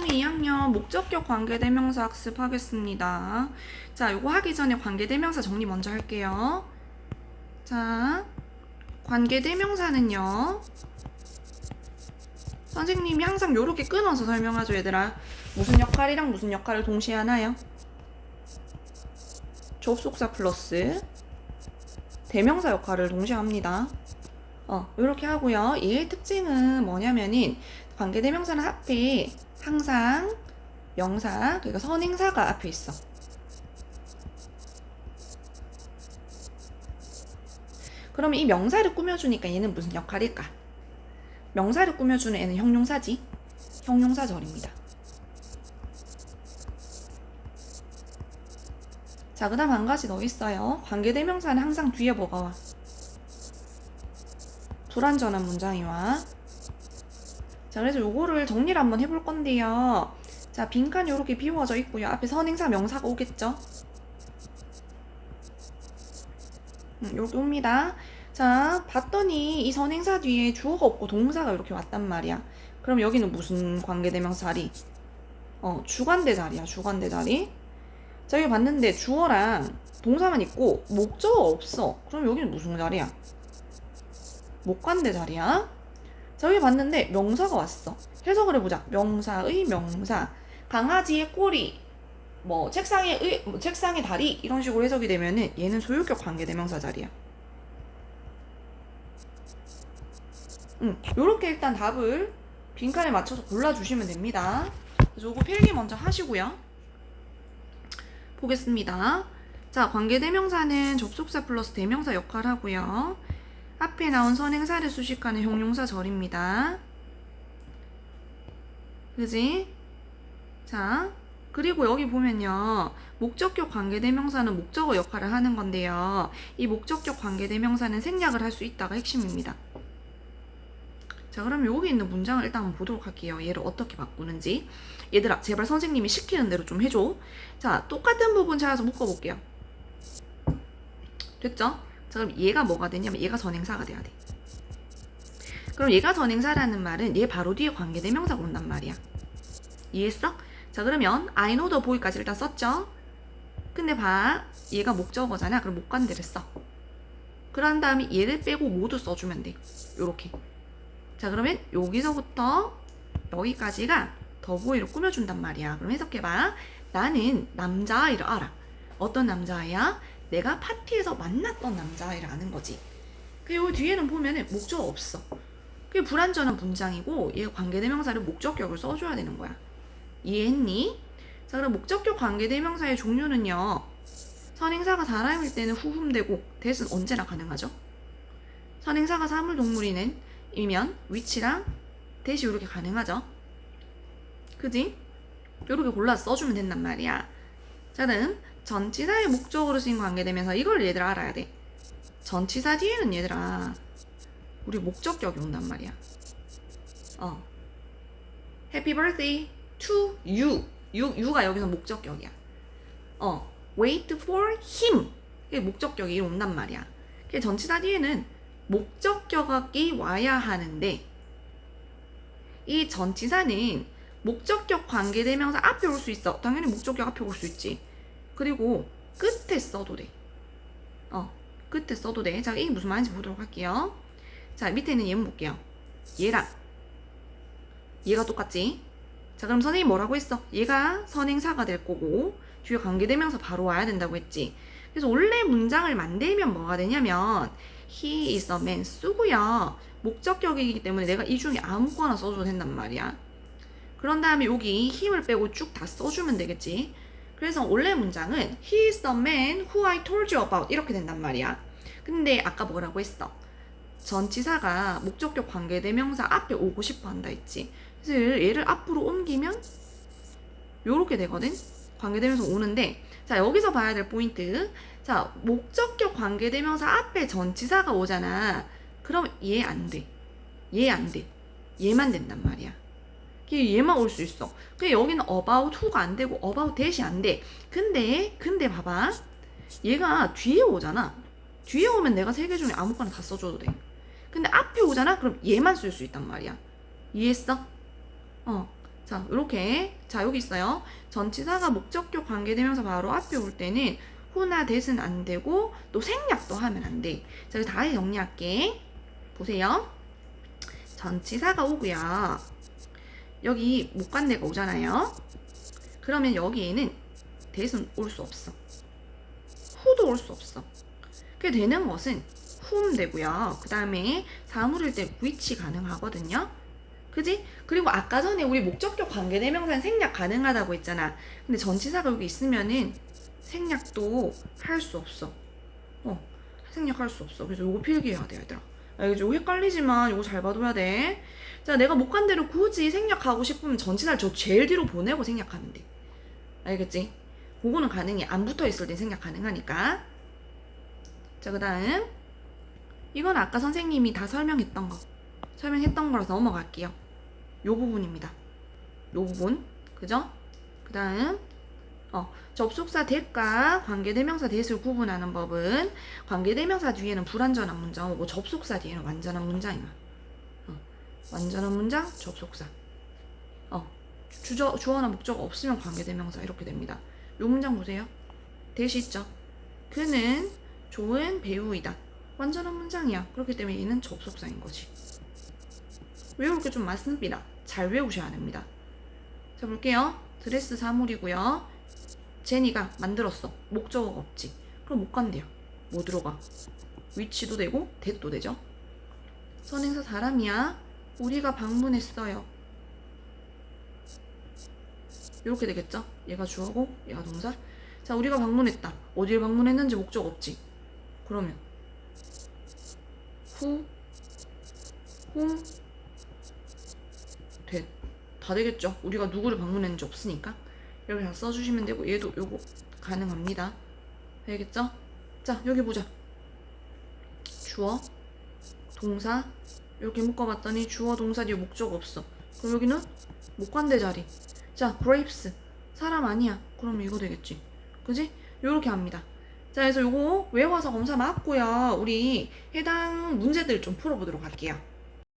중2 학년 목적격 관계대명사 학습하겠습니다. 자, 요거 하기 전에 관계대명사 정리 먼저 할게요. 자, 관계대명사는요. 선생님이 항상 요렇게 끊어서 설명하죠, 얘들아. 무슨 역할이랑 무슨 역할을 동시에 하나요? 접속사 플러스 대명사 역할을 동시에 합니다. 어, 이렇게 하고요. 얘의 특징은 뭐냐면은 관계대명사는 앞에 항상 명사, 그러니까 선행사가 앞에 있어. 그러면 이 명사를 꾸며주니까 얘는 무슨 역할일까? 명사를 꾸며주는 애는 형용사지. 형용사절입니다. 자, 그 다음 한 가지 더 있어요. 관계대명사는 항상 뒤에 뭐가 와? 불완전한 문장이 와. 자, 그래서 요거를 정리를 한번 해볼 건데요. 자, 빈칸이 이렇게 비워져 있고요. 앞에 선행사 명사가 오겠죠? 음, 이렇게 옵니다. 자, 봤더니 이 선행사 뒤에 주어가 없고 동사가 이렇게 왔단 말이야. 그럼 여기는 무슨 관계대명사 자리? 어, 주관대 자리야, 주관대 자리. 자, 여기 봤는데 주어랑 동사만 있고 목적어 없어. 그럼 여기는 무슨 자리야? 목관대 자리야. 자, 여기 봤는데 명사가 왔어. 해석을 해보자. 명사의 명사. 강아지의 꼬리. 뭐 책상의 의, 뭐 책상의 다리 이런 식으로 해석이 되면은 얘는 소유격 관계대명사 자리야. 응, 요렇게 일단 답을 빈칸에 맞춰서 골라주시면 됩니다. 요거 필기 먼저 하시고요. 보겠습니다. 자, 관계대명사는 접속사 플러스 대명사 역할 하고요. 앞에 나온 선행사를 수식하는 형용사 절입니다. 그지? 자, 그리고 여기 보면요. 목적격 관계대명사는 목적어 역할을 하는 건데요. 이 목적격 관계대명사는 생략을 할 수 있다가 핵심입니다. 자, 그럼 여기 있는 문장을 일단 한번 보도록 할게요. 얘를 어떻게 바꾸는지. 얘들아, 제발 선생님이 시키는 대로 좀 해줘. 자, 똑같은 부분 찾아서 묶어볼게요. 됐죠? 자, 그럼 얘가 뭐가 되냐면 얘가 전행사가 돼야 돼. 그럼 얘가 전행사라는 말은 얘 바로 뒤에 관계대명사가 온단 말이야. 이해했어? 자, 그러면 I know the boy까지 일단 썼죠? 근데 봐. 얘가 목적어잖아. 그럼 목관대를 써. 그런 다음에 얘를 빼고 모두 써주면 돼. 요렇게. 자, 그러면 여기서부터 여기까지가 더보이로 꾸며준단 말이야. 그럼 해석해봐. 나는 남자아이를 알아. 어떤 남자아이야? 내가 파티에서 만났던 아는 거지. 그리고 뒤에는 보면은 목적 없어. 그게 불완전한 문장이고 얘 관계대명사를 목적격을 써줘야 되는 거야. 이해했니? 자, 그럼 목적격 관계대명사의 종류는요. 선행사가 사람일 때는 후음되고 대은 언제나 가능하죠. 선행사가 사물 동물이는 이면 위치랑 대시 이렇게 가능하죠. 그지? 이렇게 골라서 써주면 된단 말이야. 자, 는 전치사의 목적으로 쓰인 관계되면서 이걸 얘들 알아야 돼. 전치사 뒤에는 얘들아 우리 목적격이 온단 말이야. 어. Happy birthday to you. you you가 여기서 목적격이야. 어. Wait for him. 이게 목적격이 온단 말이야. 그 전치사 뒤에는 목적격이 와야 하는데 이 전치사는 목적격 관계대명사 앞에 올 수 있어. 당연히 목적격 앞에 올 수 있지. 그리고 끝에 써도 돼. 어, 끝에 써도 돼. 자, 이게 무슨 말인지 보도록 할게요. 자, 밑에는 얘만 볼게요. 얘랑 얘가 똑같지? 자, 그럼 선생님 뭐라고 했어? 얘가 선행사가 될 거고 뒤에 관계대명사 바로 와야 된다고 했지. 그래서 원래 문장을 만들면 뭐가 되냐면 he is a man 쓰고요. 목적격이기 때문에 내가 이 중에 아무거나 써줘도 된단 말이야. 그런 다음에 여기 힘을 빼고 쭉 다 써주면 되겠지. 그래서 원래 문장은 He is the man who I told you about 이렇게 된단 말이야. 근데 아까 뭐라고 했어? 전치사가 목적격 관계 대명사 앞에 오고 싶어 한다 했지. 그래서 얘를, 앞으로 옮기면 요렇게 되거든. 관계 대명사 오는데 자 여기서 봐야 될 포인트 자 목적격 관계 대명사 앞에 전치사가 오잖아. 그럼 얘 안 돼. 얘 안 돼. 얘만 된단 말이야. 얘만 올 수 있어. 근데 여기는 about who가 안 되고 about that이 안 돼. 근데 근데 봐봐. 얘가 뒤에 오잖아. 뒤에 오면 내가 세 개 중에 아무거나 다 써줘도 돼. 근데 앞에 오잖아. 그럼 얘만 쓸 수 있단 말이야. 이해했어? 어. 자, 이렇게 자 여기 있어요. 전치사가 목적격 관계대명사 바로 앞에 올 때는 후나 대은 안 되고 또 생략도 하면 안 돼. 자, 다시 정리할게. 보세요. 전치사가 오고요. 여기 목관대가 오잖아요. 그러면 여기에는 대은 올 수 없어. 후도 올 수 없어. 그게 되는 것은 후음 되고요. 그 다음에 사물일 때 위치 가능하거든요. 그지? 그리고 아까 전에 우리 목적격 관계대명사는 생략 가능하다고 했잖아. 근데 전치사가 여기 있으면은 생략도 할 수 없어. 어, 생략할 수 없어. 그래서 요거 필기해야 돼, 얘들아. 알겠지? 요거 헷갈리지만 요거 잘 봐둬야 돼. 자, 내가 못 간 대로 굳이 생략하고 싶으면 전치사를 저 제일 뒤로 보내고 생략하면 돼. 알겠지? 그거는 가능해. 안 붙어 있을 땐 생략 가능하니까. 자, 그 다음. 이건 아까 선생님이 다 설명했던 거. 설명했던 거라서 넘어갈게요. 요 부분입니다. 요 부분. 그죠? 그 다음. 어, 접속사 대가 관계대명사 대를 구분하는 법은 관계대명사 뒤에는 불완전한 문장 오고 접속사 뒤에는 완전한 문장이야. 어, 완전한 문장, 접속사. 어, 주저, 주어나 목적 없으면 관계대명사 이렇게 됩니다. 요 문장 보세요. 대시 있죠? 그는 좋은 배우이다. 완전한 문장이야. 그렇기 때문에 얘는 접속사인 거지. 외울 게 좀 많습니다. 잘 외우셔야 됩니다. 자, 볼게요. 드레스 사물이고요. 제니가 만들었어. 목적어가 없지. 그럼 못 간대요. 뭐 들어가? 위치도 되고, 대도 되죠. 선행사 사람이야. 우리가 방문했어요. 이렇게 되겠죠? 얘가 주어고, 얘가 동사. 자, 우리가 방문했다. 어디를 방문했는지 목적 없지. 그러면 후, 홈, 돼. 다 되겠죠? 우리가 누구를 방문했는지 없으니까. 이렇게 다 써주시면 되고, 얘도 요거 가능합니다. 알겠죠? 자, 여기 보자. 주어, 동사, 이렇게 묶어봤더니 주어, 동사 뒤에 목적 없어. 그럼 여기는 목관대 자리. 자, grapes. 사람 아니야. 그럼 이거 되겠지. 그지? 요렇게 합니다. 자, 그래서 요거 외워서 검사 맞고요. 우리 해당 문제들 좀 풀어보도록 할게요.